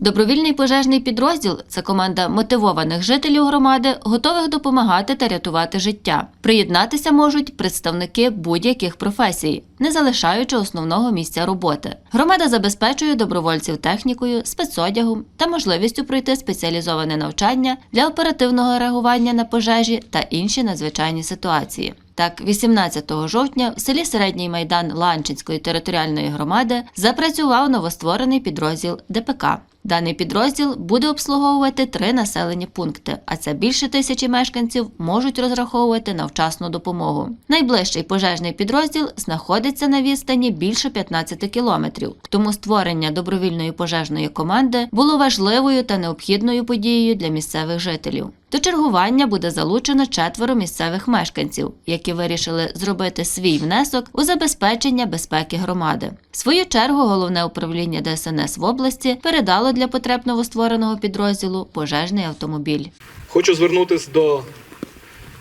Добровільний пожежний підрозділ це команда мотивованих жителів громади, готових допомагати та рятувати життя. Приєднатися можуть представники будь-яких професій, не залишаючи основного місця роботи. Громада забезпечує добровольців технікою, спецодягом та можливістю пройти спеціалізоване навчання для оперативного реагування на пожежі та інші надзвичайні ситуації. Так, 18 жовтня в селі Середній Майдан Ланчинської територіальної громади запрацював новостворений підрозділ ДПК. Даний підрозділ буде обслуговувати три населені пункти, а це більше тисячі мешканців можуть розраховувати на вчасну допомогу. Найближчий пожежний підрозділ знаходиться на відстані більше 15 кілометрів. Тому створення добровільної пожежної команди було важливою та необхідною подією для місцевих жителів. До чергування буде залучено четверо місцевих мешканців, які вирішили зробити свій внесок у забезпечення безпеки громади. В свою чергу головне управління ДСНС в області передало для потреб новоствореного підрозділу пожежний автомобіль. Хочу звернутися до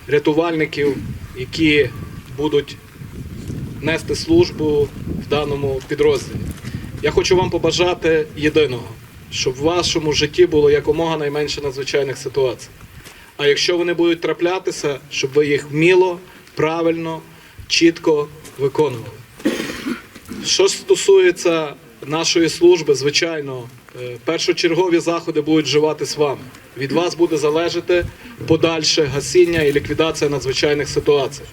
рятувальників, які будуть нести службу в даному підрозділі. Я хочу вам побажати єдиного, щоб в вашому житті було якомога найменше надзвичайних ситуацій. А якщо вони будуть траплятися, щоб ви їх вміло, правильно, чітко виконували. Що стосується нашої служби, звичайно, е, першочергові заходи будуть вживатись вами. Від вас буде залежати подальше гасіння і ліквідація надзвичайних ситуацій.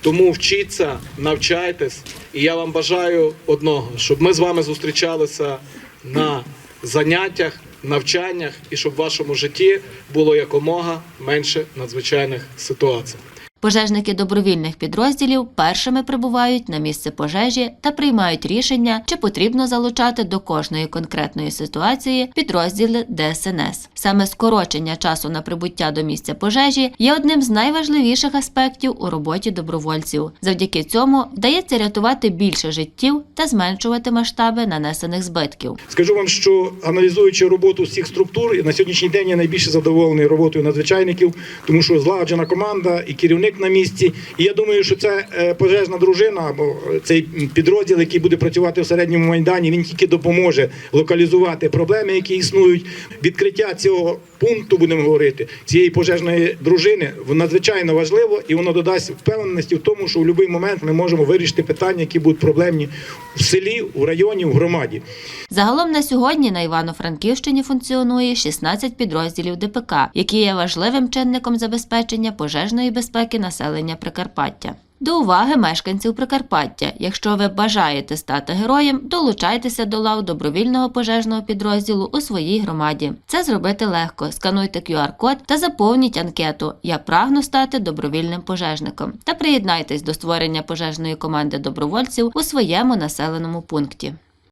Тому вчіться, навчайтесь, і я вам бажаю одного, щоб ми з вами зустрічалися на заняттях, навчаннях і щоб в вашому житті було якомога менше надзвичайних ситуацій. Пожежники добровільних підрозділів першими прибувають на місце пожежі та приймають рішення, чи потрібно залучати до кожної конкретної ситуації підрозділи ДСНС. Саме скорочення часу на прибуття до місця пожежі є одним з найважливіших аспектів у роботі добровольців. Завдяки цьому вдається рятувати більше життів та зменшувати масштаби нанесених збитків. Скажу вам, що аналізуючи роботу всіх структур, на сьогоднішній день я найбільше задоволений роботою надзвичайників, тому що злагоджена команда і керівник на місці. І я думаю, що це е, пожежна дружина або цей підрозділ, який буде працювати в середньому майдані, він тільки допоможе локалізувати проблеми, які існують. Відкриття цього пункту, будемо говорити, цієї пожежної дружини надзвичайно важливо, і воно додасть впевненості в тому, що в будь-який момент ми можемо вирішити питання, які будуть проблемні в селі, в районі, в громаді. Загалом на сьогодні на Івано-Франківщині функціонує 16 підрозділів ДПК, які є важливим чинником забезпечення пожежної безпеки населення Прикарпаття. До уваги мешканців Прикарпаття. Якщо ви бажаєте стати героєм, долучайтеся до лав добровільного пожежного підрозділу у своїй громаді. Це зробити легко. Скануйте QR-код та заповніть анкету Я прагну стати добровільним пожежником та приєднайтесь до створення пожежної команди добровольців у своєму населеному пункті.